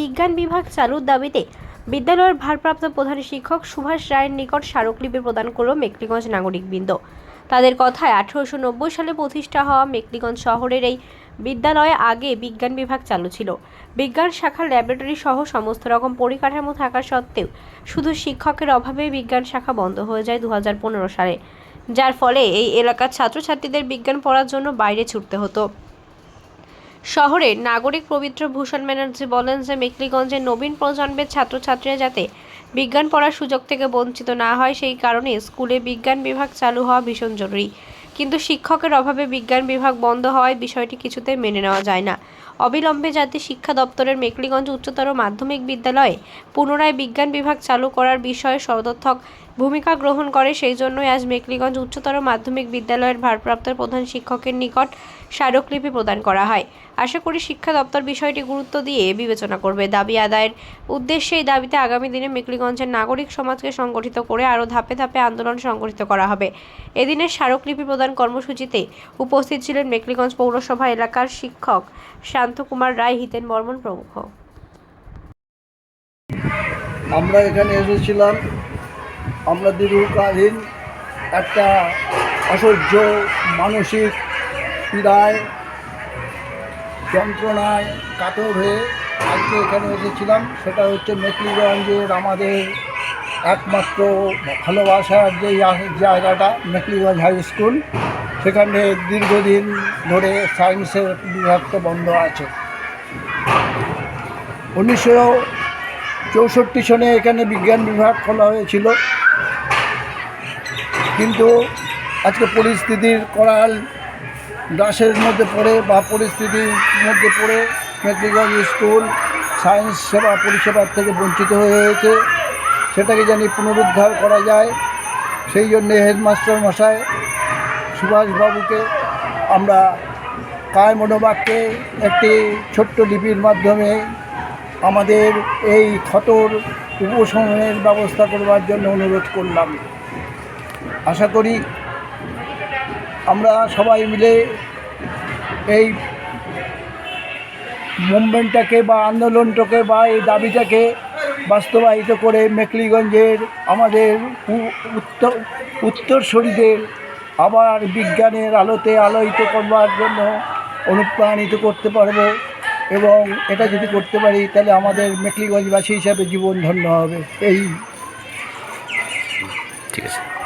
বিজ্ঞান বিভাগ চালুর দাবিতে বিদ্যালয়ের ভারপ্রাপ্ত প্রধান শিক্ষক সুভাষ রায়ের নিকট স্মারকলিপি প্রদান করল মেকলিগঞ্জ নাগরিকবৃন্দ। তাদের কথায় আঠেরোশো নব্বই সালে প্রতিষ্ঠা হওয়া মেকলিগঞ্জ শহরের এই বিদ্যালয়ে আগে বিজ্ঞান বিভাগ চালু ছিল। বিজ্ঞান শাখার ল্যাবরেটরি সহ সমস্ত রকম পরিকাঠামো থাকা সত্ত্বেও শুধু শিক্ষকের অভাবে বিজ্ঞান শাখা বন্ধ হয়ে যায় দু হাজার পনেরো সালে, যার ফলে এই এলাকার ছাত্রছাত্রীদের বিজ্ঞান পড়ার জন্য বাইরে ছুটতে হতো। শহরের নাগরিক পবিত্র ভূষণ ব্যানার্জি বলেন যে মেখলিগঞ্জে নবীন প্রজন্মের ছাত্রছাত্রীরা যাতে বিজ্ঞান পড়ার সুযোগ থেকে বঞ্চিত না হয়, সেই কারণে স্কুলে বিজ্ঞান বিভাগ চালু হওয়া ভীষণ জরুরি। কিন্তু শিক্ষকের অভাবে বিজ্ঞান বিভাগ বন্ধ হওয়ায় বিষয়টি কিছুতে মেনে নেওয়া যায় না। অবিলম্বে যাতে শিক্ষা দপ্তরের মেকলিগঞ্জ উচ্চতর মাধ্যমিক বিদ্যালয়ে পুনরায় বিজ্ঞান বিভাগ চালু করার বিষয়ে সদর্থক ভূমিকা গ্রহণ করে, সেই জন্যই আজ মেকলিগঞ্জ উচ্চতর মাধ্যমিক বিদ্যালয়ের ভারপ্রাপ্ত প্রধান শিক্ষকের নিকট স্মারকলিপি প্রদান করা হয়। আশা করি শিক্ষা দপ্তর বিষয়টি গুরুত্ব দিয়ে বিবেচনা করবে। দাবি আদায়ের উদ্দেশ্যে এই দাবিতে আগামী দিনে মেকলিগঞ্জের নাগরিক সমাজকে সংগঠিত করে আরও ধাপে ধাপে আন্দোলন সংগঠিত করা হবে। এদিনের স্মারকলিপি প্রদান কর্মসূচিতে উপস্থিত ছিলেন মেকলিগঞ্জ পৌরসভা এলাকার শিক্ষক শান্তকুমার রায় হিতেন বর্মন প্রমুখ। আমরা এখানে এসেছিলাম আমরা দীর্ঘকালীন একটা অসহ্য মানসিক পীড়ায়, যন্ত্রণায় কাতর হয়ে আজকে এখানে এসেছিলাম। সেটা হচ্ছে মেকলিগঞ্জের আমাদের একমাত্র ভালোবাসার যে জায়গাটা মেকলিগঞ্জ হাই স্কুল, সেখানে দীর্ঘদিন ধরে সায়েন্সের বিভাগটা বন্ধ আছে। উনিশশো চৌষট্টি সনে এখানে বিজ্ঞান বিভাগ খোলা হয়েছিল। কিন্তু আজকে পরিস্থিতির করাল দাসের মধ্যে পড়ে বা পরিস্থিতির মধ্যে পড়ে মেট্রিকগঞ্জ স্কুল সায়েন্স সেবা পরিষেবার থেকে বঞ্চিত হয়ে হয়েছে। সেটাকে জানি পুনরুদ্ধার করা যায়। সেই জন্যে হেডমাস্টার মশাই সুভাষবাবুকে আমরা কায় মনোবাক্যে একটি ছোট্ট লিপির মাধ্যমে আমাদের এই ক্ষতর উপশমের ব্যবস্থা করবার জন্য অনুরোধ করলাম। আশা করি আমরা সবাই মিলে এই মুভমেন্টটাকে বা আন্দোলনটাকে বা এই দাবিটাকে বাস্তবায়িত করে মেকলিগঞ্জের আমাদের উত্তর, উত্তরসূরিদের আবার বিজ্ঞানের আলোতে আলোয়িত করবার জন্য অনুপ্রাণিত করতে পারব এবং এটা যদি করতে পারি, তাহলে আমাদের মেকলিগঞ্জবাসী হিসাবে জীবন ধন্য হবে। এই। ঠিক আছে।